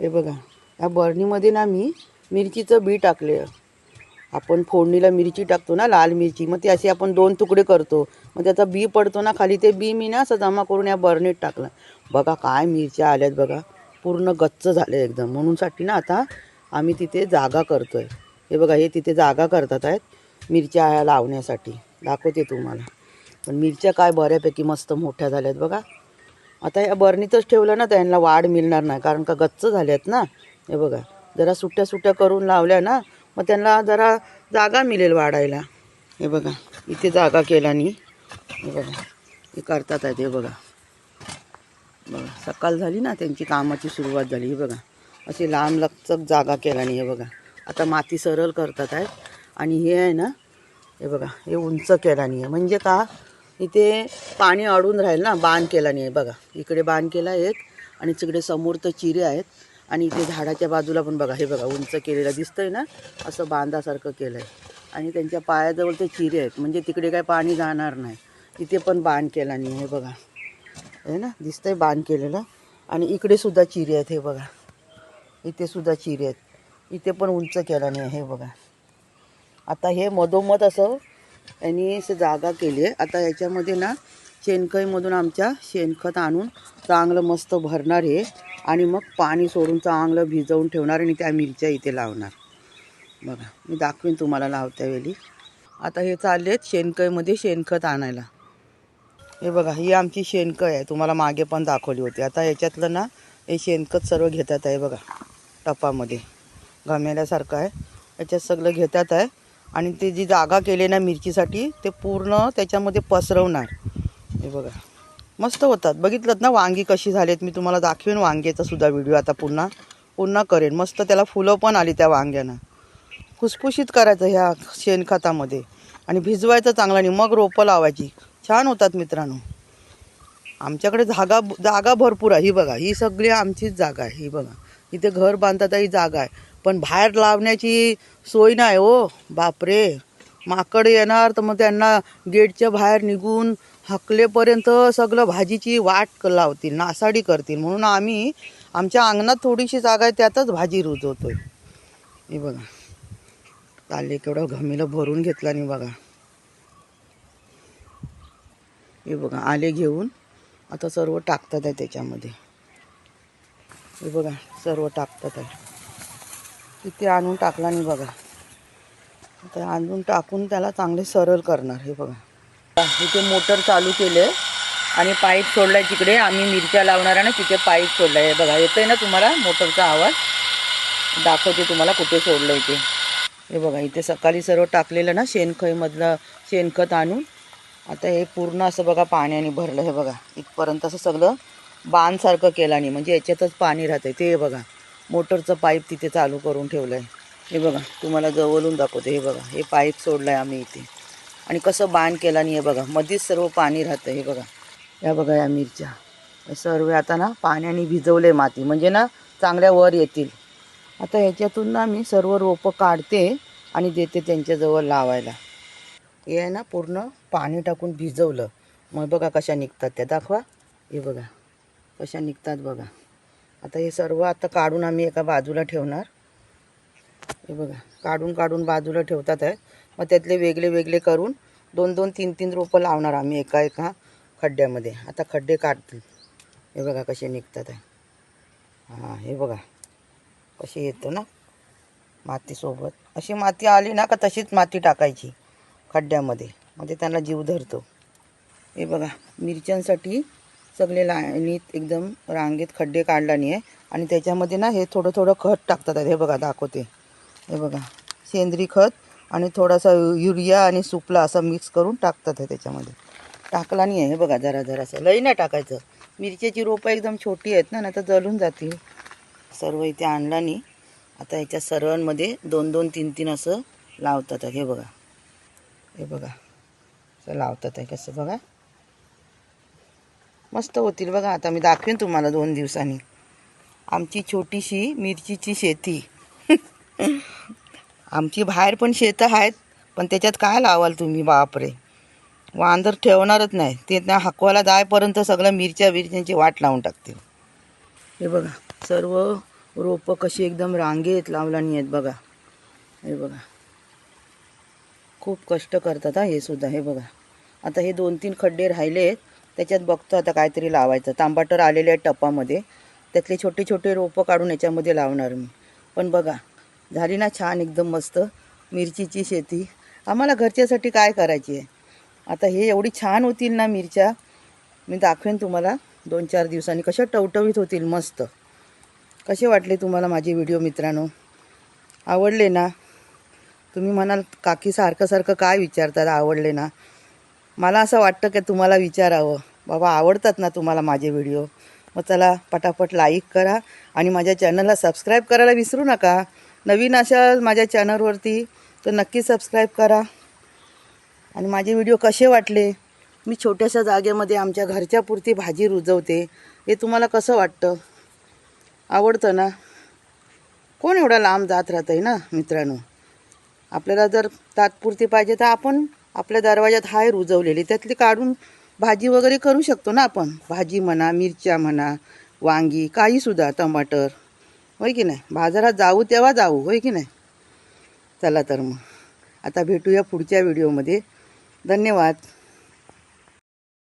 हे बघा या बरणीमध्ये ना मी मिरचीचं बी टाकले. आपण फोडणीला मिरची टाकतो ना लाल मिरची. मग ती अशी आपण दोन तुकडे करतो. मग त्याचा बी पडतो ना खाली ते बी मी ना असं जमा करून या बरणीत टाकलं. बघा काय मिरच्या आल्यात बघा. पूर्ण गच्च झाले एकदम. म्हणूनसाठी ना आता आम्ही तिथे जागा करतोय. हे बघा हे तिथे जागा करतात आहेत मिरच्या लावण्यासाठी. दाखवते तुम्हाला. पण मिरच्या काय बऱ्यापैकी मस्त मोठ्या झाल्यात बघा. आता या बरणीतच ठेवलं ना त्यांना वाढ मिळणार नाही. कारण का गच्च झाल्यात ना. हे बघा जरा सुट्ट्या सुट्ट्या करून लावल्या ना मग त्यांना जरा जागा मिळेल वाढायला. हे बघा इथे जागा केल्याने हे बघा हे करतात आहेत हे बघा. बघा सकाळ झाली ना त्यांची कामाची सुरुवात झाली. हे बघा अशी लांब लचक जागा केल्याने हे बघा. आता माती सरळ करतात आहेत. आणि हे आहे ना हे बघा हे उंच केल्याने आहे म्हणजे का इथे पाणी अडून राहील ना बांध केला नाही आहे. बघा इकडे बांध केला एक आणि तिकडे समोर तर चिरे आहेत आणि इथे झाडाच्या बाजूला पण बघा हे बघा उंच केलेलं दिसतंय ना असं बांधासारखं केलं आहे आणि त्यांच्या पायाजवळ ते चिरे आहेत म्हणजे तिकडे काय पाणी जाणार नाही. इथे पण बांध केला नाही हे बघा. हे ना दिसतंय बांध केलेलं. आणि इकडे सुद्धा चिरे आहेत हे बघा. इथे सुद्धा चिरे आहेत. इथे पण उंच केला नाही हे बघा. आता हे मधोमध असं यांनी असं जागा केली आहे. आता याच्यामध्ये ना शेणखईमधून आमच्या शेणखत आणून चांगलं मस्त भरणार आहे. आणि मग पाणी सोडून चांगलं भिजवून ठेवणार आणि त्या मिरच्या इथे लावणार. बघा मी दाखवीन तुम्हाला लावत्या वेळी. आता हे चालले आहेत शेणकईमध्ये शेणखत आणायला. हे बघा ही आमची शेणकय आहे. तुम्हाला मागे पण दाखवली होती. आता याच्यातलं ना हे शेणखत सर्व घेतात आहे बघा टपामध्ये. घमेल्यासारखं आहे. याच्यात सगळं घेतात आहे. आणि ते जी जागा केली ना मिरचीसाठी ते पूर्ण त्याच्यामध्ये पसरवणार. हे बघा. मस्त होतात. बघितलं ना वांगी कशी झालीत? मी तुम्हाला दाखवेन वांग्याचा सुद्धा व्हिडिओ आता पुन्हा. पुन्हा करेन. मस्त त्याला फुलं पण आली त्या वांग्यानं. खुसखुशीत करायचं ह्या शेणखतामध्ये. आणि भिजवायचं चांगलं आणि मग रोपं लावायची. छान होतात मित्रांनो. आमच्याकडे जागा जागा भरपूर आहे. ही बघा. ही सगळी आमचीच जागा आहे. ही बघा. इथे घर बांधतात ही जागा आहे. पण बाहेर लावण्याची सोय नाही हो. बापरे. माकड येणार तर मग त्यांना गेटच्या बाहेर निघून हकलेपर्यंत सगळं भाजीची वाट लावतील नासाडी करतील. म्हणून आम्ही आमच्या अंगणात थोडीशी जागा आहे त्यातच भाजी रुजवतोय. हे बघा. चालले केवढं घमीला भरून घेतला नाही बघा. हे बघा आले घेऊन आता सर्व टाकतात आहे त्याच्यामध्ये. हे बघा सर्व टाकतात आहे. तिथे आणून टाकला नाही बघा. आता आणून टाकून त्याला चांगले सरळ करणार हे बघा. इथे मोटर चालू केले आणि पाईप सोडलाय तिकडे. आम्ही मिरच्या लावणार आहे ना तिथे पाईप सोडलाय. हे बघा येतोय ना तुम्हाला मोटरचा आवाज? दाखवते तुम्हाला कुठे सोडलं इथे हे बघा इथे सकाळी सर्व टाकलेलं ना शेणखईमधलं शेणखत आणून. आता हे पूर्ण असं बघा पाण्याने भरलं हे बघा. इथपर्यंत असं सगळं बांधसारखं केलं नाही म्हणजे याच्यातच पाणी राहतंय. ते बघा. मोटरचं पाईप तिथे चालू करून ठेवलं आहे हे बघा तुम्हाला जवळून दाखवते. हे बघा हे पाईप सोडलं आहे आम्ही इथे. आणि कसं बाण केला नाही हे बघा मध्येच सर्व पाणी राहतं. हे बघा या बघा या मिरच्या. सर्व आता ना पाण्याने भिजवले माती. म्हणजे ना चांगल्या वर येतील. आता ह्याच्यातून ना मी सर्व रोपं काढते आणि देते त्यांच्याजवळ लावायला. हे आहे ना पूर्ण पाणी टाकून भिजवलं. मग बघा कशा निघतात त्या. दाखवा. हे बघा कशा निघतात बघा. आता हे सर्व आता काढून आम्ही एका बाजूला ठेवणार. हे बघा काढून काढून बाजूला ठेवतात आहे मग त्यातले वेगळे वेगळे करून दोन दोन तीन तीन रोपं लावणार आम्ही एका एका खड्ड्यामध्ये. आता खड्डे काढतील. हे बघा कसे निघतात आहे हां हे बघा. कसे येतो ना मातीसोबत. अशी माती आली ना का तशीच माती टाकायची खड्ड्यामध्ये. म्हणजे त्यांना जीव धरतो. हे बघा मिरच्यांसाठी सगळे लाईनीत एकदम रांगेत खड्डे काढला नाही आहे. आणि त्याच्यामध्ये ना हे थोडं थोडं खत टाकतात हे बघा दाखवते. हे बघा. सेंद्रिय खत आणि थोडासा युरिया आणि सुपला असं मिक्स करून टाकतात हे त्याच्यामध्ये. टाकला नाही आहे. हे बघा जरा जरासं. लई नाही टाकायचं. मिरच्याची रोपं एकदम छोटी आहेत ना नाही तर जळून जातील. सर्व इथे आणला नाही आता ह्याच्या सर्वांमध्ये दोन दोन तीन तीन असं लावतात हे बघा. हे बघा. असं लावतात आहे कसं बघा. मस्त होतील बघा. आता मी दाखवेन तुम्हाला दोन दिवसांनी. आमची छोटीशी मिरचीची शेती. आमची बाहेर पण शेतं आहेत पण त्याच्यात काय लावाल तुम्ही बापरे? वांदर ठेवणारच नाही. ते त्या हकवाला जायपर्यंत सगळं मिरच्या बिरच्यांची वाट लावून टाकतील. हे बघा सर्व रोपं कशी एकदम रांगेत लावलानी आहेत बघा. हे बघा. खूप कष्ट करतात हा हे सुद्धा हे बघा. आता हे दोन तीन खड्डे राहिले आहेत त्याच्यात बघतो आता काहीतरी लावायचं. तांबाटर आलेले आहेत टपामध्ये. त्यातले छोटे छोटे रोपं काढून याच्यामध्ये लावणार मी. पण बघा झाली ना छान एकदम मस्त मिरचीची शेती. आम्हाला घरच्यासाठी काय करायची आहे? आता हे एवढी छान होतील ना मिरच्या? मी दाखवेन तुम्हाला दोन चार दिवसांनी. कशा टवटवीत होतील मस्त. कसे वाटले तुम्हाला माझे व्हिडिओ मित्रांनो? आवडले ना? तुम्ही म्हणाल काकी सारखं सारखं काय विचारतात आवडले ना? मला असं वाटतं की तुम्हाला विचारावं. बाबा आवडतात ना तुम्हाला माझे व्हिडिओ? मग चला पटापट लाईक करा आणि माझ्या चॅनलला सबस्क्राईब करायला विसरू नका. नवीन असाल माझ्या चॅनलवरती तर नक्की सबस्क्राईब करा. आणि माझे व्हिडिओ कसे वाटले? मी छोट्याशा जागेमध्ये आमच्या घरच्या पुरती भाजी रुजवते. हे तुम्हाला कसं वाटतं? आवडतं ना? कोण एवढा लांब जात राहतं आहे ना मित्रांनो? आपल्याला जर तात्पुरती पाहिजे तर आपण आपल्या दरवाजात हाय रुजवलेली. त्यातली काढून भाजी वगैरे करू शकतो ना आपण. भाजी म्हणा मिरच्या म्हणा वांगी काहीसुद्धा टमाटर. होय की नाही? बाजारात जाऊ तेव्हा जाऊ. होय की नाही? चला तर मग. आता भेटूया पुढच्या व्हिडिओमध्ये. धन्यवाद.